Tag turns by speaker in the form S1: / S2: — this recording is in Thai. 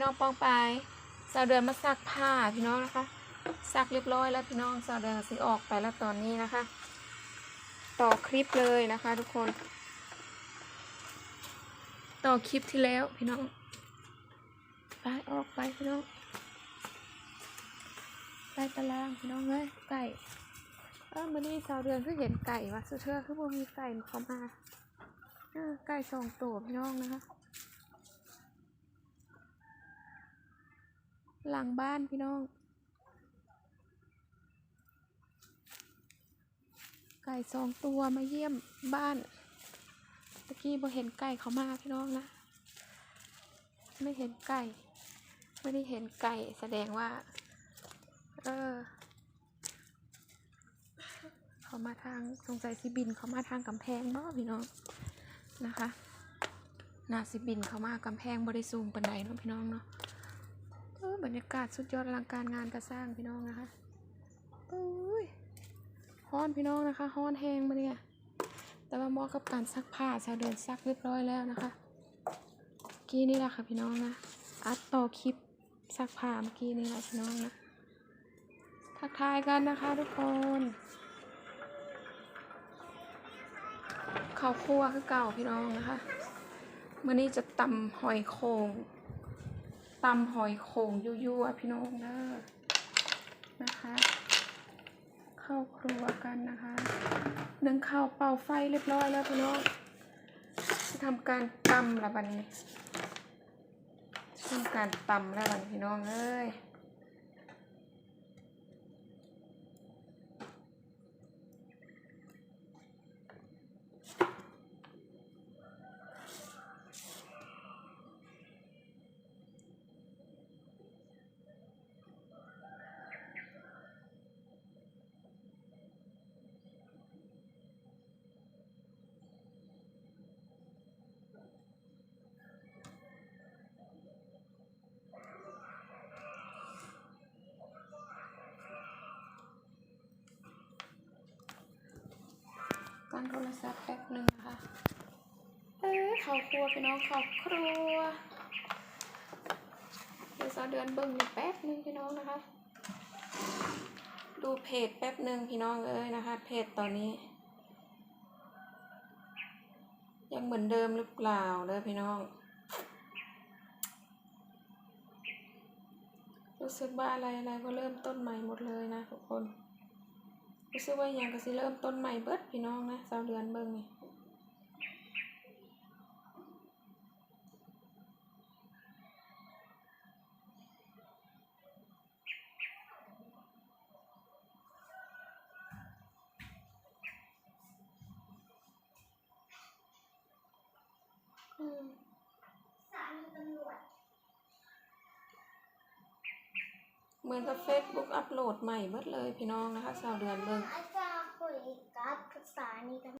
S1: พี่น้องป้องไปสาวเดือนมาซักผ้าพี่น้องนะคะ ซักเรียบร้อยแล้วพี่น้องสาวเดือนสิออกไปแล้วตอนนี้นะคะ ต่อคลิปเลยนะคะ ทุกคน ต่อคลิปที่แล้วพี่น้องไปออกไปพี่น้องไปตารางพี่น้องเลยไก่เออมื่อนี้สาวเดือนคือเห็นไก่วะสุเทอคือบ่มีไก่เขามาเออไก่สองตัวพี่น้องนะคะ หลังบ้านพี่น้อง ไก่สองตัวมาเยี่ยมบ้านตะกี้บ่เห็นไก่เขามาพี่น้องนะ ไม่เห็นไก่ ไม่ได้เห็นไก่แสดงว่า เออ เขามาทางสงสัยสิบินเขามาทางกำแพงเนาะพี่น้องนะคะน่าสิบินเขามากำแพงบริสูงปันไดเนาะพี่น้องเนาะ บรรยากาศสุดยอดอลังการงานกระสร้างพี่น้องนะคะอุ้ยฮ้อนพี่น้องนะคะฮ้อนแห้งมาเนี่ย แต่ว่าเหมาะกับการซักผ้าชาวเดินซักเรียบร้อยแล้วนะคะ กี้นี่แหละค่ะพี่น้องนะอัดต่อคลิปซักผ้าเมื่อกี้นี่แหละพี่น้องนะทักทายกันนะคะทุกคนข้าวคั่วคือเก่าพี่น้องนะคะมื่อนี้จะตำหอยโขง ตำหอยโขงยั่วๆพี่น้องเด้อนะคะ เข้าครัวกันนะคะนึ่งข้าวเป่าไฟเรียบร้อยแล้วพี่น้องจะทำการตำละบันี้ทำการตำละบันพี่น้องเอ้ย ตั้งโทรศัพท์แป๊บหนึ่งนะคะเอ้ยข้าครัวพี่น้องข้าครัวเดี๋ยวสาวเดือนเบิ่งแป๊บหนึ่งพี่น้องนะคะ ดูเพจแป๊บหนึ่งพี่น้องเอ้ยนะคะ เพจตอนนี้ ยังเหมือนเดิมหรือเปล่าเด้อพี่น้องรู้สึกว่าอะไรอะไรก็เริ่มต้นใหม่หมดเลยนะทุกคน รู้สึกว่าอย่างก็สิเริ่มต้นใหม่เบิดพี่น้องนะสาวเดือนเบิ่งนี่อืม
S2: สามีตำรวจ
S1: เหมือนกับเฟซบุ๊กอัปโหลดใหม่เบิดเลยพี่น้องนะคะชาวเดือนเบิ่ง
S2: อาจารย์คุยกับสถานีตำ